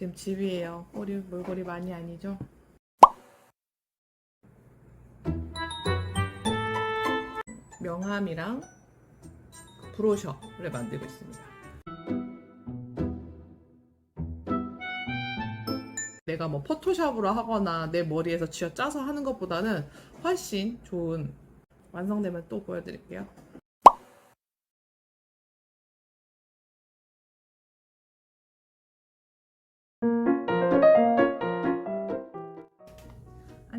지금 집이에요. 꼬리 몰골이 많이 아니죠? 명함이랑 브로셔를 만들고 있습니다. 내가 뭐 포토샵으로 하거나 내 머리에서 쥐어 짜서 하는 것보다는 훨씬 좋은 완성되면 또 보여드릴게요.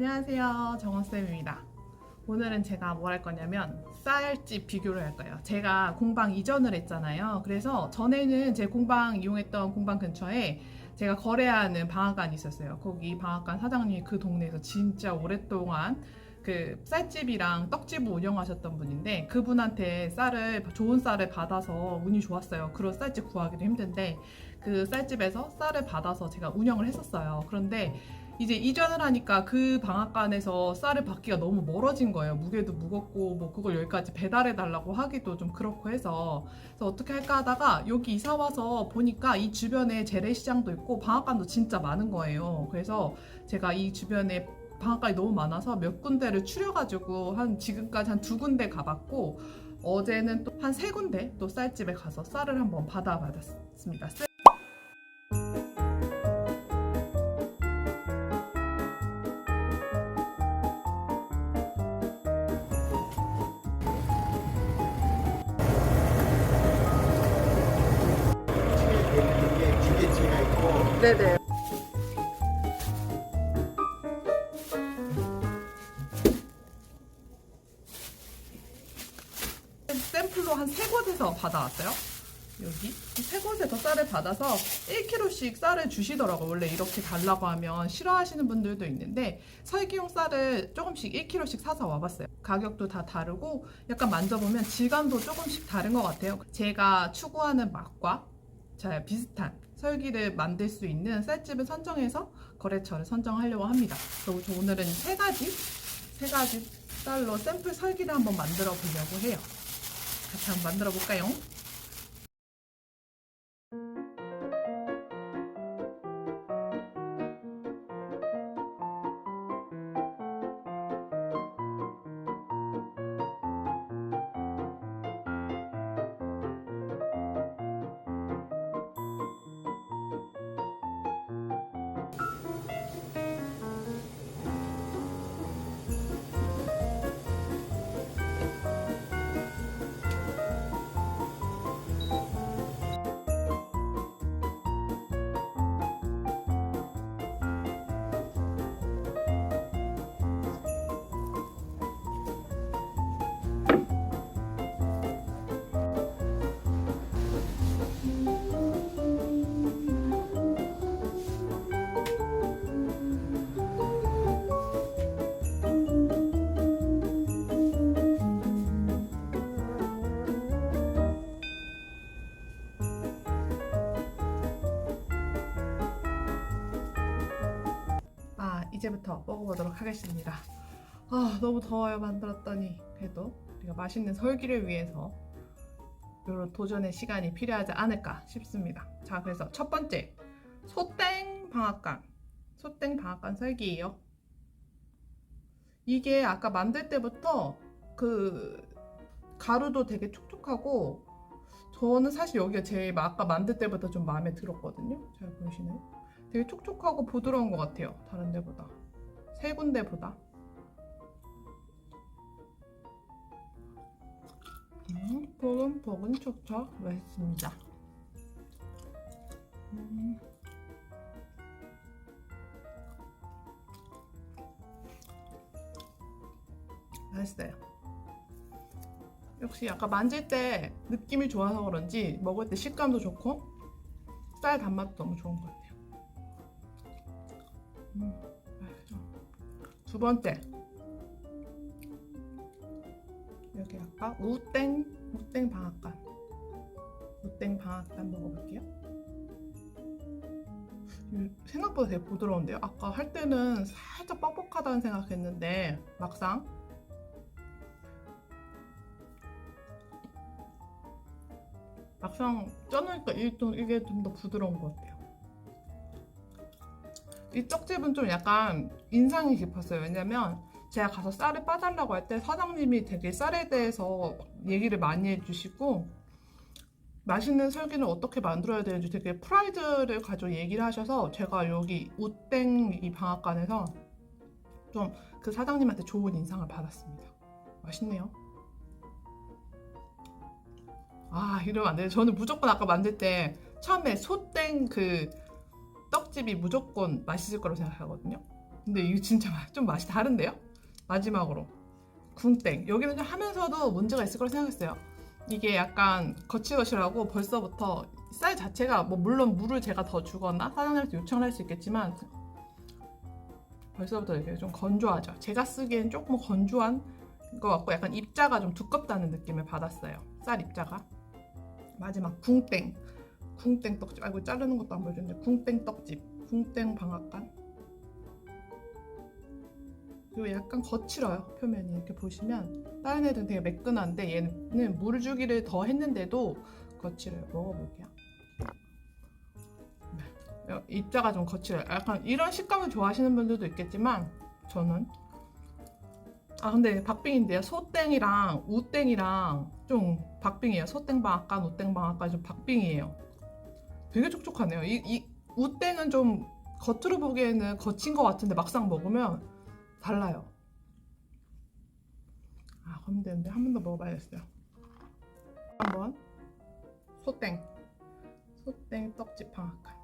안녕하세요. 정원쌤입니다. 오늘은 제가 뭘 할 거냐면 쌀집 비교를 할 거예요. 제가 공방 이전을 했잖아요. 그래서 전에는 제 공방 이용했던 공방 근처에 제가 거래하는 방앗간이 있었어요. 거기 방앗간 사장님이 그 동네에서 진짜 오랫동안 그 쌀집이랑 떡집을 운영하셨던 분인데 그분한테 쌀을 좋은 쌀을 받아서 운이 좋았어요. 그런 쌀집 구하기도 힘든데 그 쌀집에서 쌀을 받아서 제가 운영을 했었어요. 그런데 이제 이전을 하니까 그 방앗간에서 쌀을 받기가 너무 멀어진 거예요. 무게도 무겁고 뭐 그걸 여기까지 배달해 달라고 하기도 좀 그렇고 해서 그래서 어떻게 할까 하다가 여기 이사 와서 보니까 이 주변에 재래시장도 있고 방앗간도 진짜 많은 거예요. 그래서 제가 이 주변에 방앗간이 너무 많아서 몇 군데를 추려가지고 한 지금까지 한 두 군데 가봤고 어제는 또 한 세 군데 또 쌀집에 가서 쌀을 한번 받아받았습니다. 네네. 샘플로 한 세 곳에서 받아왔어요. 여기 세 곳에서 쌀을 받아서 1kg씩 쌀을 주시더라고요. 원래 이렇게 달라고 하면 싫어하시는 분들도 있는데 설기용 쌀을 조금씩 1kg씩 사서 와봤어요. 가격도 다 다르고 약간 만져보면 질감도 조금씩 다른 것 같아요. 제가 추구하는 맛과 잘 비슷한 설기를 만들 수 있는 쌀집을 선정해서 거래처를 선정하려고 합니다. 그리고 저 오늘은 세 가지, 세 가지 쌀로 샘플 설기를 한번 만들어 보려고 해요. 같이 한번 만들어 볼까요? 이제부터 먹어보도록 하겠습니다. 아, 너무 더워요. 만들었더니. 그래도 우리가 맛있는 설기를 위해서 이런 도전의 시간이 필요하지 않을까 싶습니다. 자, 그래서 첫 번째. 소땡 방앗간. 소땡 방앗간 설기예요. 이게 아까 만들 때부터 그 가루도 되게 촉촉하고 저는 사실 여기가 제일 아까 만들 때부터 좀 마음에 들었거든요. 잘 보이시나요? 되게 촉촉하고 부드러운 것 같아요. 다른 데보다. 세 군데보다. 음, 보금보금 촉촉 맛있습니다. 음. 맛있어요. 역시 아까 만질 때 느낌이 좋아서 그런지 먹을 때 식감도 좋고 쌀 단맛도 너무 좋은 것 같아요. 음, 맛있어. 두 번째. 여기 아까 우땡, 우땡 방앗간. 우땡 방앗간 먹어볼게요. 음, 생각보다 되게 부드러운데요? 아까 할 때는 살짝 뻑뻑하다는 생각했는데 막상 막상 쪄놓으니까 이게 좀 더 부드러운 것 같아요. 이 떡집은 좀 약간 인상이 깊었어요. 왜냐면 제가 가서 쌀을 빠달라고 할 때 사장님이 되게 쌀에 대해서 얘기를 많이 해주시고 맛있는 설기는 어떻게 만들어야 되는지 되게 프라이드를 가지고 얘기를 하셔서 제가 여기 우땡 이 방앗간에서 좀 그 사장님한테 좋은 인상을 받았습니다. 맛있네요. 아 이러면 안 돼요. 저는 무조건 아까 만들 때 처음에 소땡 그 떡집이 무조건 맛있을 거라고 생각하거든요. 근데 이거 진짜 맛- 좀 맛이 다른데요? 마지막으로 궁땡 여기는 좀 하면서도 문제가 있을 거라고 생각했어요. 이게 약간 거칠거칠하고 벌써부터 쌀 자체가 뭐 물론 물을 제가 더 주거나 사장님한테 요청을 할 수 있겠지만 벌써부터 이렇게 좀 건조하죠. 제가 쓰기엔 조금 건조한 것 같고 약간 입자가 좀 두껍다는 느낌을 받았어요. 쌀 입자가 마지막 궁땡 궁땡 떡집. 아이고 자르는 것도 안 보여줬는데 궁땡 떡집. 궁땡 방앗간. 그리고 약간 거칠어요 표면이. 이렇게 보시면. 다른 애들은 되게 매끈한데 얘는 물을 주기를 더 했는데도 거칠어요. 먹어볼게요. 네. 입자가 좀 거칠어요. 약간 이런 식감을 좋아하시는 분들도 있겠지만 저는. 아 근데 박빙인데요. 소땡이랑 우땡이랑 좀 박빙이에요. 소땡 방앗간 우땡 방앗간 좀 박빙이에요 되게 촉촉하네요. 이, 이 우땡은 좀 겉으로 보기에는 거친 것 같은데 막상 먹으면 달라요. 아 그럼 되는데 한 번 더 먹어봐야겠어요. 한번. 소땡. 소땡 떡집 방앗간.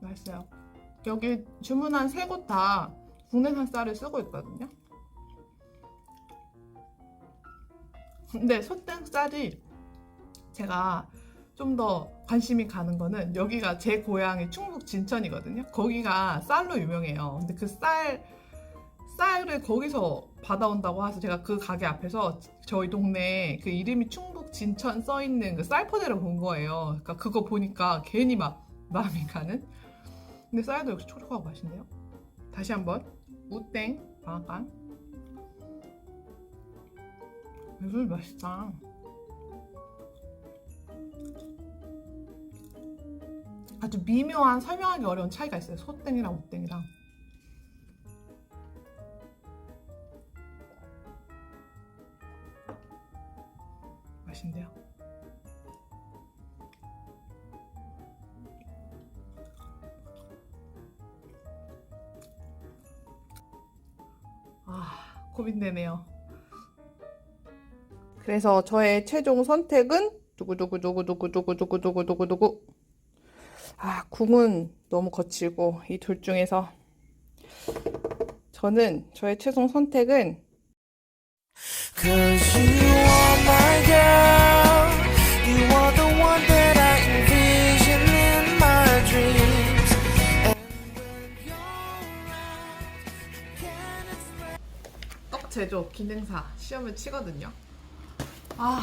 맛있어요. 여기 주문한 세 곳 다 국내산 쌀을 쓰고 있거든요. 근데 소땡 쌀이 제가 좀 더 관심이 가는 거는 여기가 제 고향이 충북 진천이거든요. 거기가 쌀로 유명해요. 근데 그 쌀, 쌀을 거기서 받아온다고 해서 제가 그 가게 앞에서 저희 동네에 그 이름이 충북 진천 써 있는 그 쌀 포대를 본 거예요. 그러니까 그거 보니까 괜히 막 마음이 가는? 근데 쌀도 역시 촉촉하고 맛있네요. 다시 한번 우땡 방앗간 이거 맛있다. 아주 미묘한 설명하기 어려운 차이가 있어요. 소땡이랑 우땡이랑. 맛있는데요? 아, 고민되네요. 그래서 저의 최종 선택은 두구두구두구두구두구두구두구두구 아, 궁은 너무 거칠고 이 둘 중에서 저는 저의 최종 선택은 제조 기능사 시험을 치거든요. 아,